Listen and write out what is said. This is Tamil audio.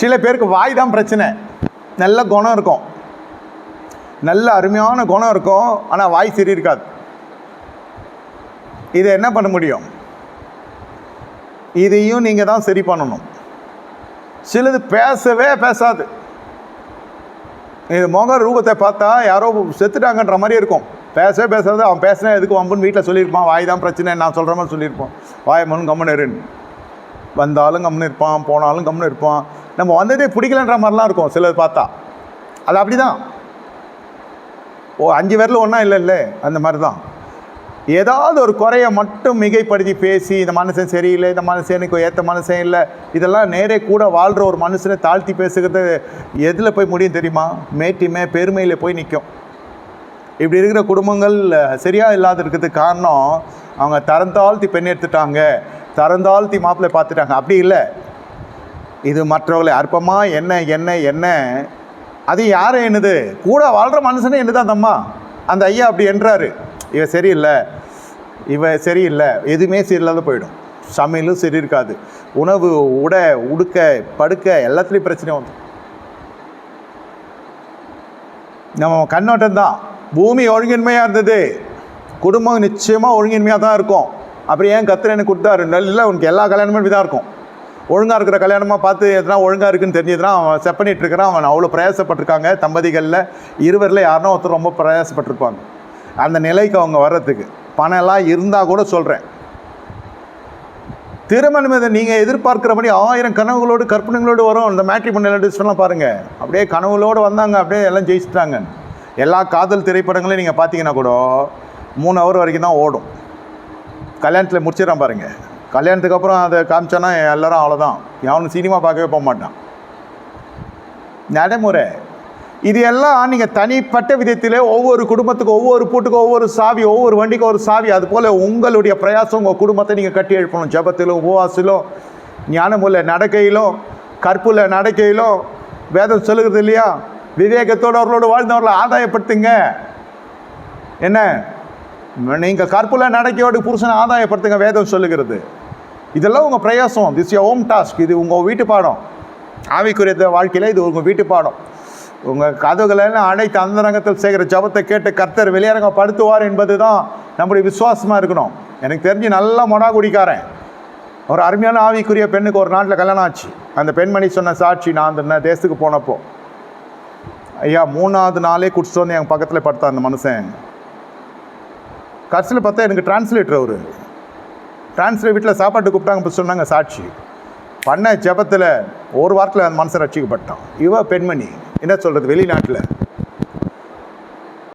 சில பேருக்கு வாய் தான் பிரச்சனை. நல்ல குணம் இருக்கும். நல்ல அருமையான குணம் இருக்கும் ஆனால் வாய் சரி இருக்காது. இதை என்ன பண்ண முடியும்? இதையும் நீங்கள் தான் சரி பண்ணணும். சிலது பேசவே பேசாது. இது முக ரூபத்தை பார்த்தா யாரோ செத்துட்டாங்கன்ற மாதிரி இருக்கும். பேசவே பேசாது அவன் பேசினா எதுக்கு வம்புன்னு வீட்டில் சொல்லியிருப்பான். வாய் தான் பிரச்சனை நான் சொல்கிற மாதிரி சொல்லியிருப்பான். வாய் மனு கம்முன்னு இருன்னு வந்தாலும் கம்முன்னு இருப்பான் போனாலும் கம்முன்னு இருப்பான். நம்ம வந்ததே பிடிக்கலன்ற மாதிரிலாம் இருக்கும் சிலது பார்த்தா. அது அப்படி தான் ஓ அஞ்சு பேரில் ஒன்றா இல்லை இல்லை. அந்த மாதிரி தான் ஏதாவது ஒரு குறையை மட்டும் மிகைப்படுத்தி பேசி இந்த மனுஷன் சரியில்லை இந்த மனுஷனுக்கு ஏற்ற மனுஷன் இல்லை இதெல்லாம் நேரே கூட வாழ்கிற ஒரு மனுஷனை தாழ்த்தி பேசுகிறது எதில் போய் முடியும் தெரியுமா? மேட்டிமே பெருமையில் போய் நிற்கும் இப்படி இருக்கிற குடும்பங்கள் சரியாக இல்லாத இருக்கிறதுக்கு காரணம் அவங்க தரம் தாழ்த்தி பெண் எடுத்துட்டாங்க தரம் தாழ்த்தி மாப்பிள்ளை பார்த்துட்டாங்க. அப்படி இல்லை. இது மற்றவர்களை அற்பமாக என்ன என்ன என்ன? அது யார் என்னது கூட வாழ்கிற மனுஷனே என்னதான் அந்த அம்மா. அந்த ஐயா அப்படி என்றாரு. இவ சரியில்லை. இவ சரியில்லை. எதுவுமே சரியில்லாத போயிடும். சமையலும் சரி இருக்காது உணவு உடை உடுக்க படுக்க எல்லாத்துலேயும் பிரச்சனை வந்து. நம்ம கண்ணோட்டம் தான். பூமி ஒழுங்கின்மையாக இருந்தது. குடும்பம் நிச்சயமாக ஒழுங்கின்மையாக தான் இருக்கும். அப்புறம் ஏன் கத்திர எனக்கு கொடுத்தாரு? நல்ல உனக்கு எல்லா கல்யாணமும் இப்படி தான் இருக்கும். ஒழுங்காக இருக்கிற கல்யாணமாக பார்த்து எதனா ஒழுங்காக இருக்குன்னு தெரிஞ்சதுனா அவன் செப் பண்ணிட்டு இருக்கிறான். அவன் அவ்வளோ பிரயாசப்பட்டிருக்காங்க. தம்பதிகளில் இருவரில் யாருனா ஒருத்தர் ரொம்ப பிரயாசப்பட்டிருப்பாங்க. அந்த நிலைக்கு அவங்க வர்றதுக்கு பணம் எல்லாம் இருந்தால் கூட சொல்கிறேன் திருமணம் இதை நீங்கள் எதிர்பார்க்குறபடி ஆயிரம் கனவுகளோடு கற்பனைகளோடு வரும். இந்த மேட்ரி பண்ண டிஸ்டெல்லாம் பாருங்கள் அப்படியே கனவுகளோடு வந்தாங்க. அப்படியே எல்லாம் ஜெயிச்சிட்டாங்க. எல்லா காதல் திரைப்படங்களையும் நீங்கள் பார்த்தீங்கன்னா கூட மூணு ஹவர் வரைக்கும் தான் ஓடும். கல்யாணத்தில் முடிச்சிடறான் பாருங்கள் கல்யாணத்துக்கு அப்புறம் அதை காமிச்சானா எல்லாரும் அவ்வளோதான் எவனும் சினிமா பார்க்கவே போக மாட்டான். நடைமுறை. இது எல்லாம் நீங்கள் தனிப்பட்ட விதத்தில் ஒவ்வொரு குடும்பத்துக்கும் ஒவ்வொரு பூட்டுக்கும் ஒவ்வொரு சாவி ஒவ்வொரு வண்டிக்கும் ஒரு சாவி அது போல் உங்களுடைய பிரயாசம் உங்கள் குடும்பத்தை நீங்கள் கட்டி எழுப்பணும். ஜபத்திலும் உபவாசிலும் ஞானமுள்ள நடக்கையிலும் கற்புள்ள நடக்கையிலும் வேதம் சொல்லுகிறது இல்லையா? விவேகத்தோடு அவர்களோடு வாழ்ந்தவர்களை ஆதாயப்படுத்துங்க. என்ன? நீங்கள் கற்புல நடக்கையோடு புருஷனை ஆதாயப்படுத்துங்க வேதம் சொல்லுகிறது. இதெல்லாம் உங்கள் பிரயாசம். திஸ் ய ஹோம் டாஸ்க் இது உங்கள் வீட்டு பாடம். ஆவிக்குரிய வாழ்க்கையில் இது உங்கள் வீட்டு பாடம். உங்கள் கதவுகளை அனைத்து அந்தரங்கத்தில் செய்கிற ஜபத்தை கேட்டு கர்த்தர் வெளியரங்க படுத்துவார் என்பது தான் நம்முடைய விசுவாசமாக இருக்கணும். எனக்கு தெரிஞ்சு நல்லா மொனா குடிக்காரன் ஒரு அருமையான ஆவிக்குரிய பெண்ணுக்கு ஒரு நாட்டில் கல்யாணம் ஆச்சு. அந்த பெண்மணி சொன்ன சாட்சி நான் அந்த தேசத்துக்கு போனப்போ ஐயா மூணாவது நாளே குடிச்சிட்டு வந்து என் பக்கத்தில் படுத்தான் அந்த மனுஷன். கடைசியில் பார்த்தா எனக்கு டிரான்ஸ்லேட்டர் அவர். டிரான்ஸ்லேட் வீட்டில் சாப்பாட்டு கூப்பிட்டாங்க இப்போ சொன்னாங்க சாட்சி. பண்ண ஜெபத்தில் ஒரு வாரத்தில் அந்த மனுஷன் ரட்சிக்கப்பட்டான். இவ பெண்மணி. என்ன சொல்கிறது வெளிநாட்டில்.